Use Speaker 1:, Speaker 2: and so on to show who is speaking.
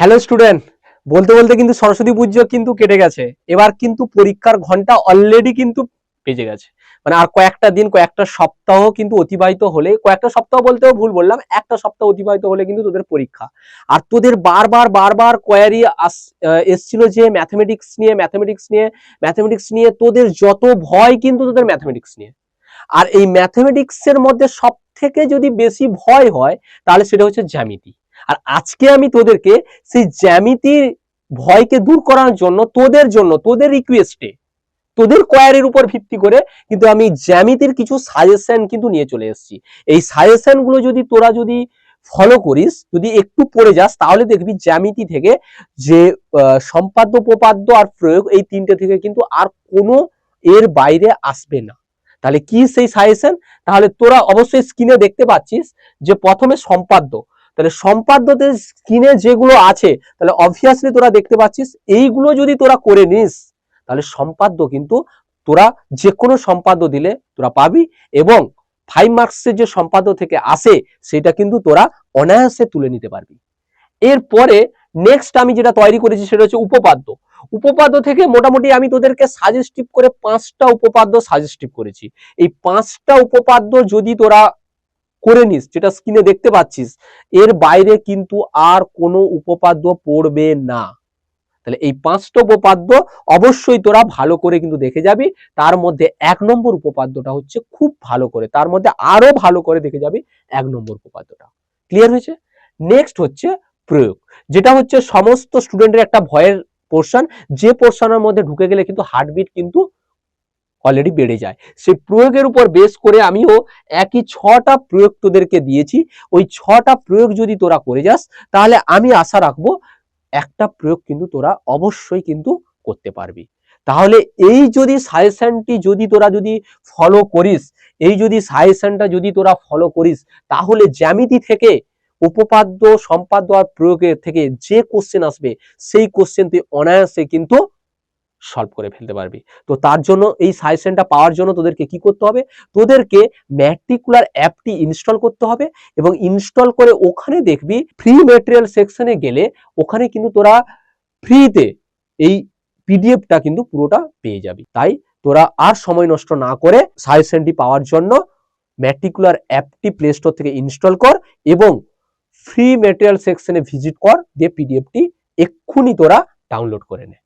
Speaker 1: Hello student বলতে বলতে কিন্তু সরস্বতী পুজো কিন্তু কেটে গেছে। এবার কিন্তু পরীক্ষার ঘণ্টা অলরেডি কিন্তু বেজে গেছে। মানে আর কয়েকটা দিন, কয়েকটা সপ্তাহ কিন্তু অতিবাহিত হলে, কয়েকটা সপ্তাহ বলতেও ভুল বললাম, একটা সপ্তাহ অতিবাহিত হলে কিন্তু তোদের পরীক্ষা। আর তোদের বারবার বারবার কোয়ারি আস এসছিল যে ম্যাথমেটিক্স নিয়ে ম্যাথমেটিক্স নিয়ে ম্যাথমেটিক্স নিয়ে তোদের যত ভয় কিন্তু তোদের ম্যাথমেটিক্স নিয়ে। আর এই ম্যাথমেটিক্স এর মধ্যে সব থেকে যদি বেশি ভয় হয়, তাহলে সেটা হচ্ছে জ্যামিতি। আর আজকে আমি তোদেরকে সেই জ্যামিতির ভয়কে দূর করার জন্য তোদের জন্য, তোদের রিকোয়েস্টে তোদের কোয়ারির উপর ভিত্তি করে কিন্তু আমি জ্যামিতির কিছু সাজেশন কিন্তু নিয়ে চলে এসেছি। এই সাজেশনগুলো যদি তোরা যদি ফলো করিস, যদি একটু পড়ে যাস, তাহলে দেখবি জ্যামিতি থেকে যে সম্পাদ্য উপপাদ্য আর প্রয়োগ এই তিনটে থেকে কিন্তু আর কোনো এর বাইরে আসবে না। তাহলে কি সেই সাজেশন তাহলে তোরা অবশ্যই স্ক্রিনে দেখতে পাচ্ছিস যে প্রথমে সম্পাদ্য তাহলে সম্পাদ্যতে স্ক্রিনে যেগুলো আছে, তাহলে অবভিয়াসলি তোরা দেখতে পাচ্ছিস, এইগুলো যদি তোরা করে নিস, তাহলে সম্পাদ্য কিন্তু তোরা যে কোনো সম্পাদ্য দিলে তোরা পাবি এবং ফাইভ মার্কসের যে সম্পাদ্য থেকে আসে, সেটা কিন্তু তোরা অনায়াসে তুলে নিতে পারবি। এরপরে নেক্সট আমি যেটা তৈরি করেছি সেটা হচ্ছে উপপাদ্য। উপপাদ্য থেকে মোটামুটি আমি তোদেরকে সাজেস্টিভ করে পাঁচটা উপপাদ্য সাজেস্টিভ করেছি। এই পাঁচটা উপপাদ্য যদি তোরা করে নিস, যেটা স্ক্রিনে দেখতে পাচ্ছিস, এর বাইরে কিন্তু আর কোনো উপপাদ্য পড়বে না। তাহলে এই পাঁচটা উপপাদ্য অবশ্যই তোরা ভালো করে কিন্তু দেখে যাবি। তার মধ্যে এক নম্বর উপপাদ্যটা হচ্ছে খুব ভালো করে, তার মধ্যে আরও ভালো করে দেখে যাবি এক নম্বর উপপাদ্যটা। ক্লিয়ার হয়েছে? নেক্সট হচ্ছে প্রয়োগ, যেটা হচ্ছে সমস্ত স্টুডেন্টের একটা ভয়ের পোর্শন যে পোর্শনের মধ্যে ঢুকে গেলে কিন্তু হার্টবিট কিন্তু অলরেডি বেড়ে যায়। সেই প্রয়োগের উপর বেস করে আমিও একই ছটা প্রয়োগ তোদেরকে দিয়েছি। ওই ছটা প্রয়োগ যদি তোরা করে যাস, তাহলে আমি আশা রাখব একটা প্রয়োগ কিন্তু তোরা অবশ্যই কিন্তু করতে পারবি। তাহলে এই যদি সাজেশনটি যদি তোরা যদি ফলো করিস, এই যদি সাজেশনটা যদি তোরা ফলো করিস, তাহলে জ্যামিতি থেকে উপপাদ্য, সম্পাদ্য আর প্রয়োগের থেকে যে কোশ্চেন আসবে, সেই কোশ্চেন তুই অনায়াসে কিন্তু সলভ করে ফেলতে পারবি। তো তার জন্য এই সাজেশনটা পাওয়ার জন্য তোদেরকে কি করতে হবে? তোদেরকে ম্যাট্রিকুলার অ্যাপটি ইনস্টল করতে হবে এবং ইনস্টল করে ওখানে দেখবি ফ্রি মেটেরিয়াল সেকশনে গেলে ওখানে কিন্তু তোরা ফ্রিতে এই পিডিএফটা কিন্তু পুরোটা পেয়ে যাবি। তাই তোরা আর সময় নষ্ট না করে সাজেশনটি পাওয়ার জন্য ম্যাট্রিকুলার অ্যাপটি প্লে স্টোর থেকে ইনস্টল কর এবং ফ্রি মেটেরিয়াল সেকশনে ভিজিট কর, দিয়ে পিডিএফটি এক্ষুনি তোরা ডাউনলোড করে নে।